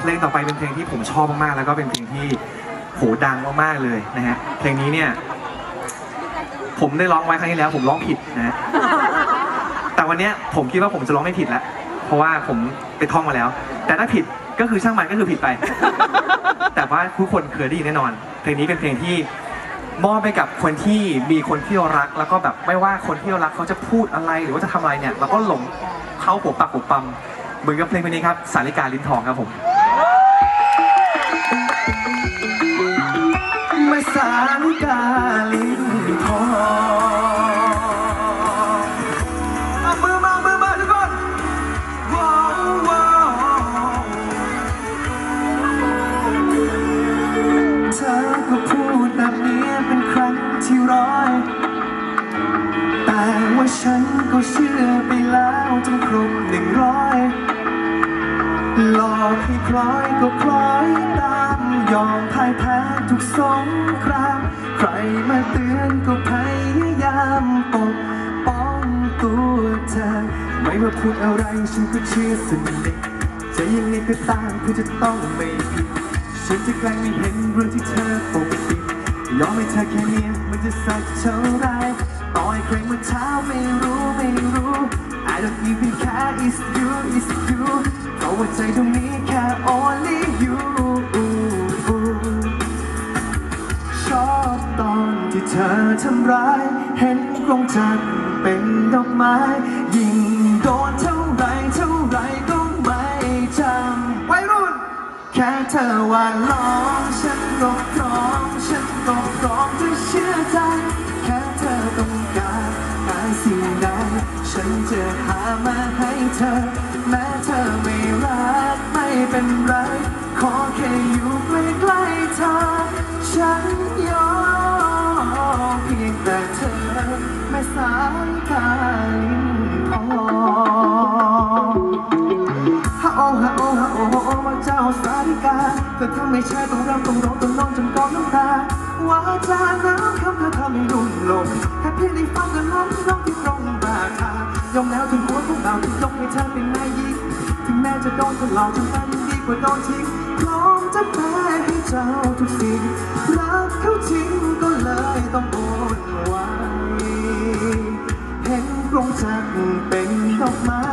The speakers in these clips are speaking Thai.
เพลงต่อไปเป็นเพลงที่ผมชอบมากๆ แล้วก็เป็นเพลงที่โหดังมากๆเลยนะฮะ เพลงนี้เนี่ย ผมได้ร้องไว้ครั้งที่แล้ว ผมร้องผิดนะฮะแต่วันเนี้ยผมคิดว่าผมจะร้องไม่ผิดแล้ว เพราะว่าผมไปท่องมาแล้ว แต่ถ้าผิดก็คือช่างมันก็คือผิดไป แต่ว่าทุกคนเคยได้ยินแน่นอน เพลงนี้เป็นเพลงที่มอบไปกับคนที่มีคนที่เรารัก แล้วก็แบบไม่ว่าคนที่เรารักเขาจะพูดอะไรหรือว่าจะทำอะไรเนี่ยเราก็หลงเข้าหัวปักหัวปั๊มเหมือนกับเพลงเพลงนี้ครับสาริกาลิ้นทองครับผม มาสาริกาลิ้นทองเอามือมามือมาทุกคนว้าวว้าวเธอก็พูดแบบนี้เป็นครั้งที่ร้อย แต่ว่าฉันก็เชื่อไปแล้วจนครบหนึ่งร้อยหลอกให้คล้อยก็คล้อยตา ยอมพ่ายแพ้ทุกสงคราม ใครมาเตือนก็พยายามปกป้องตัวเธอ ไม่ว่าพูดอะไรฉันก็เชื่อสนิทจะยังไงก็ตามคือจะต้องไม่ผิด ฉันจะแกล้งไม่เห็นเรื่องที่เธอปกปิดยอมให้เธอแค่เนี้ยมันจะสักเท่าไรต่อให้ใครมาเช้าไม่รู้ไม่รู้ I don't even care it's you it's you เพราะว่าใจตรงนี้แค่ only you เธอทำร้าย เห็นกรงจักรเป็นดอกไม้ ยิ่งโดนเท่าไรเท่าไรก็ไม่จำวัยรุ่น แค่เธอว่าลองฉันก็พร้อมฉันก็พร้อมจะเชื่อใจ แค่เธอต้องการการสิ่งใดฉันจะหามาให้เธอ แม้เธอไม่รักไม่เป็นไร ขอแค่อยู่ใกล้ๆเธอฉัน แต่เธอไม่สายตาลิ้นทองฮะโอฮะโอฮะโอโอโอมาเจ้าสาริกาเธอทำไม่ใช่ต้องรำต้องร้องต้องนอนจนกองน้ำตาว่าจาน้ำคำเธอทำให้รุ่มหลงแค่เพียงได้ฟังก็ล้มลงที่ตรงบาทายอมแล้วถึงหัวของเราที่ยกให้เธอเป็นนายหญิงถึงแม้จะโดนตลอดจนตายยังดีก ว่าโดนทิ้งพร้อมจะแพ้ให้เจ้าทุกสิ่งรักเขาจริงก็เลยต้องโอนไว้เห็นกรงจักรเป็นดอกไม้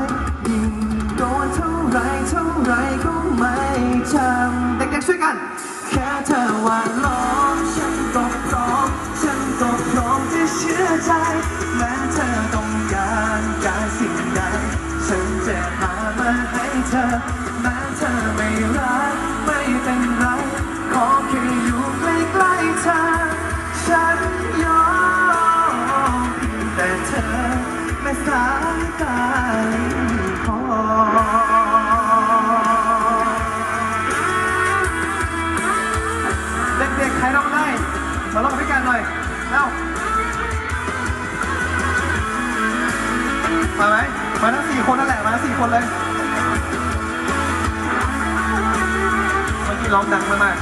ยิ่งโดนเท่าไรเท่าไรก็ไม่จำเด็กๆช่วยกัน แค่เธอว่าลองฉันก็พร้อมฉันก็พร้อมจะเชื่อใจแม้เธอต้องการการสิ่งใดฉันจะหามาให้เธอ ธอไม่รักไม่เป็นไรขอแค่อยู่ใกล้ๆเธอ ฉันยอมแต่เธอไม่สายตาพอเด็กๆใครร้องได้มาร้องด้วยกันหน่อยเร็วมาไหมมาทั้งสี่คนนั่นแหละ มาทั้งสี่คนเลย ร้องดังมาก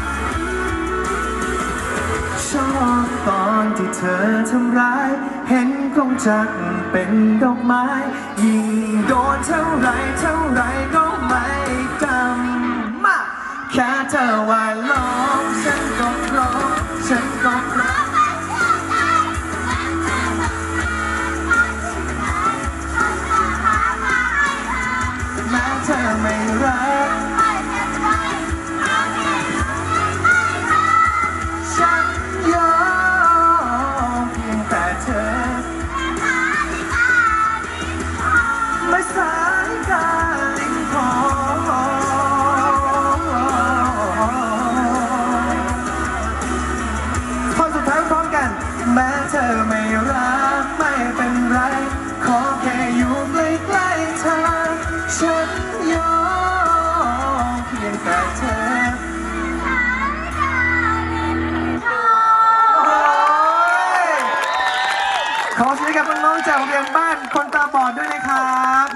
ๆ ชอบตอนที่เธอทำร้าย เห็นกงจักเป็นดอกไม้ ยิ่งโดนเท่าไรเท่าไรก็ไม่จำมาแค่เธอว่า ขอเสียงกับน้องๆจากโรงเรียนบ้านคนตาบอดด้วยนะครับ